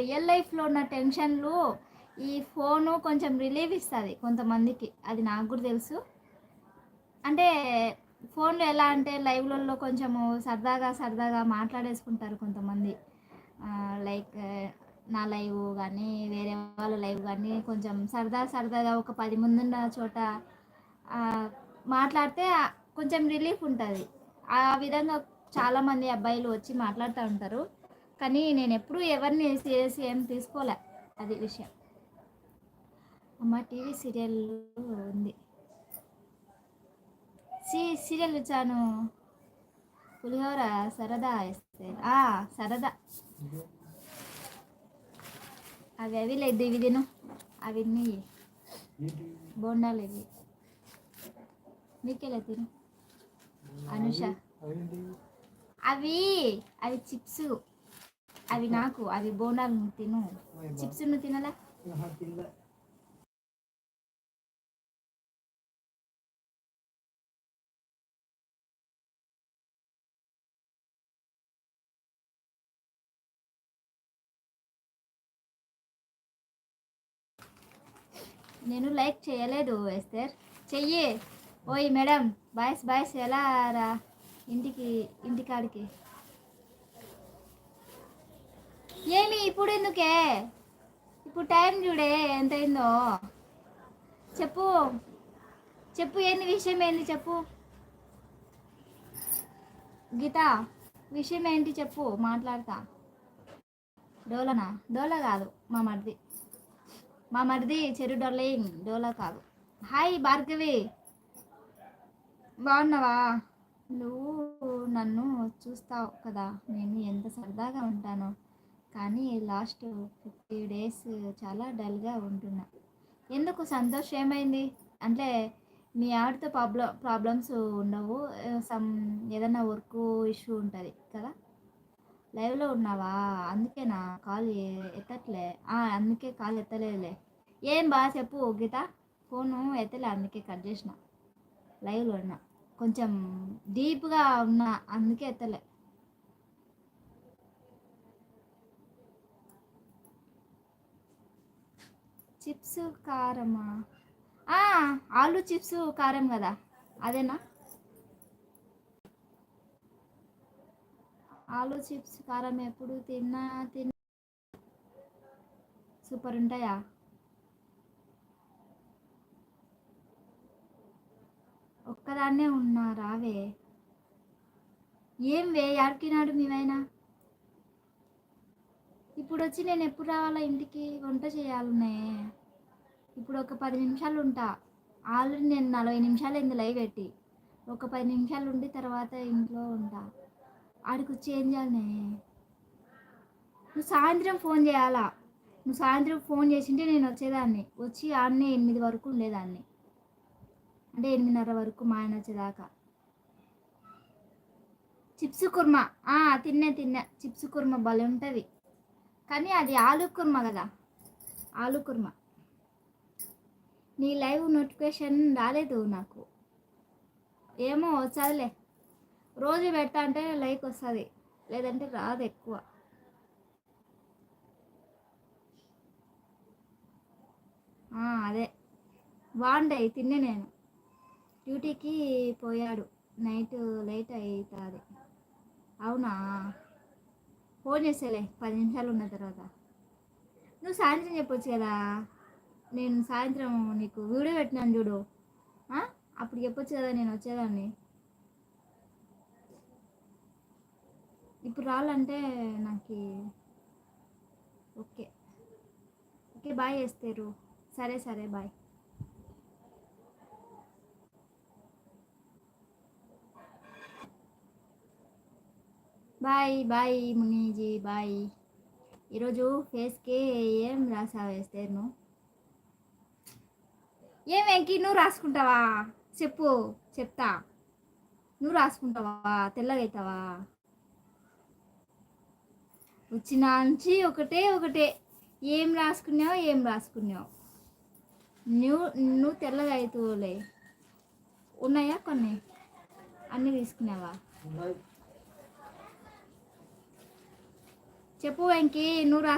Real లైఫ్లో ఉన్న టెన్షన్లు ఈ ఫోను కొంచెం రిలీఫ్ ఇస్తుంది కొంతమందికి. అది నాకు కూడా తెలుసు. అంటే ఫోన్లో ఎలా అంటే లైవ్లలో కొంచెము సరదాగా సరదాగా మాట్లాడేసుకుంటారు కొంతమంది. లైక్ నా లైవ్ కానీ వేరే వాళ్ళ లైవ్ కానీ కొంచెం సరదా సరదాగా ఒక పది మంది ఉన్న చోట మాట్లాడితే కొంచెం రిలీఫ్ ఉంటుంది. ఆ విధంగా చాలామంది అబ్బాయిలు వచ్చి మాట్లాడుతూ ఉంటారు. కానీ నేను ఎప్పుడూ ఎవరిని సీరియస్ ఏం తీసుకోలే. అది విషయం. అమ్మ టీవీ సీరియల్ ఉంది. సి సీరియల్ వచ్చాను పులిహోర సరదా వేస్తే. సరదా. అవి అవి లేదు ఇవి తిను. అవి ఇన్ని. బోండాలు ఇవి. మీకెలా తిను? అనుష. అవి అవి చిప్స్. అవి నాకు అవి నువ్వు తిను. చిప్స్ నువ్వు తినలా? నేను లైక్ చేయలేదు ఎస్తర్. చెయ్యి. ఓయ్ మేడం బాయ్స్ బాయ్స్ ఎలా రా? ఇంటికి ఇంటికాడికి ఏమి ఇప్పుడు ఎందుకే? ఇప్పుడు టైం చూడే ఎంతైందో. చెప్పు. చెప్పు ఏంది విషయం ఏంది చెప్పు. గీత విషయం ఏంటి చెప్పు మాట్లాడతా. డోలనా? డోలా కాదు మా మరిది. మా మరిది చెరు డొల్లింగ్ డోలా కాదు. హాయ్ భార్గవి. బాగున్నావా? నువ్వు నన్ను చూస్తావు కదా నేను ఎంత సరదాగా ఉంటానో. కానీ లాస్ట్ ఫిఫ్టీ డేస్ చాలా డల్గా ఉంటున్నా. ఎందుకు? సంతోష్ ఏమైంది? అంటే మీ ఆవిడతో ప్రాబ్లం ప్రాబ్లమ్స్ ఉండవు. సమ్ ఏదైనా వర్క్ ఇష్యూ ఉంటుంది కదా? లైవ్లో ఉన్నావా? అందుకేనా కాల్ ఎత్తట్లే. అందుకే కాల్ ఎత్తలేదులే. ఏం బాగా చెప్పు గీత. ఫోను ఎత్తలే అందుకే కట్ చేసిన. లైవ్లో ఉన్నా. కొంచెం డీప్గా ఉన్నా అందుకే ఎత్తలే. చిప్స్ కారమా? ఆలు చిప్స్ కారం కదా. అదేనా? ఆలు చిప్స్ కారం ఎప్పుడు తిన్నా తిన్నా సూపర్ ఉంటాయా? ఒక్కదాన్నే ఉన్నా రావే. ఏం వే యాడికినాడు మేమైనా? ఇప్పుడు వచ్చి నేను ఎప్పుడు రావాలా? ఇంటికి వంట చేయాలనే. ఇప్పుడు ఒక పది నిమిషాలు ఉంటా ఆల్రెడీ నేను నలభై నిమిషాలు ఇందులో లైవ్ పెట్టి. ఒక పది నిమిషాలు ఉండి తర్వాత ఇంట్లో ఉంటా. ఆడికి వచ్చి ఏం చేయాలనే? నువ్వు సాయంత్రం ఫోన్ చేయాలా? నువ్వు సాయంత్రం ఫోన్ చేసింటే నేను వచ్చేదాన్ని. వచ్చి ఆడనే ఎనిమిది వరకు ఉండేదాన్ని. అంటే ఎనిమిదిన్నర వరకు మా ఆయన వచ్చేదాకా. చిప్స్ కుర్మా. ఆ, తిన్నే తిన్నా. చిప్స్ కుర్మా భలే ఉంటుంది. కానీ అది ఆలు కుర్మా కదా. ఆలు కుర్మా. నీ లైవ్ నోటిఫికేషన్ రాలేదు నాకు. ఏమో చదిలే రోజు పెడతా అంటే లైక్ వస్తుంది. లేదంటే రాదు ఎక్కువ. అదే. బాగుంటాయి తిన్నే నేను. డ్యూటీకి పోయాడు. నైట్ లేట్ అవుతుంది అవునా? ఫోన్ చేసేలే పది నిమిషాలు ఉన్న తర్వాత. నువ్వు సాయంత్రం చెప్పొచ్చు కదా. నేను సాయంత్రం నీకు వీడియో పెట్టినాను చూడు. అప్పుడు చెప్పొచ్చు కదా నేను వచ్చేదాన్ని. ఇప్పుడు రావాలంటే నాకు ఓకే. ఓకే బాయ్ చేస్తారు. సరే సరే bye. Bye bye Muniji bye. ఈరోజు ఫేస్కి ఏం రాసావు వేస్తే నువ్వు ఏం వెంకి నువ్వు రాసుకుంటావా? చెప్పు చెప్తా. నువ్వు రాసుకుంటావా? తెల్లగా అవుతావా వచ్చిన నుంచి ఒకటే ఒకటే. ఏం రాసుకున్నావు ఏం రాసుకున్నావు? నువ్వు నువ్వు తెల్లగా అవుతావులే ఉన్నాయా కొన్ని? అన్నీ తీసుకున్నావా? చెప్పు వెంకి నువ్వు రాసు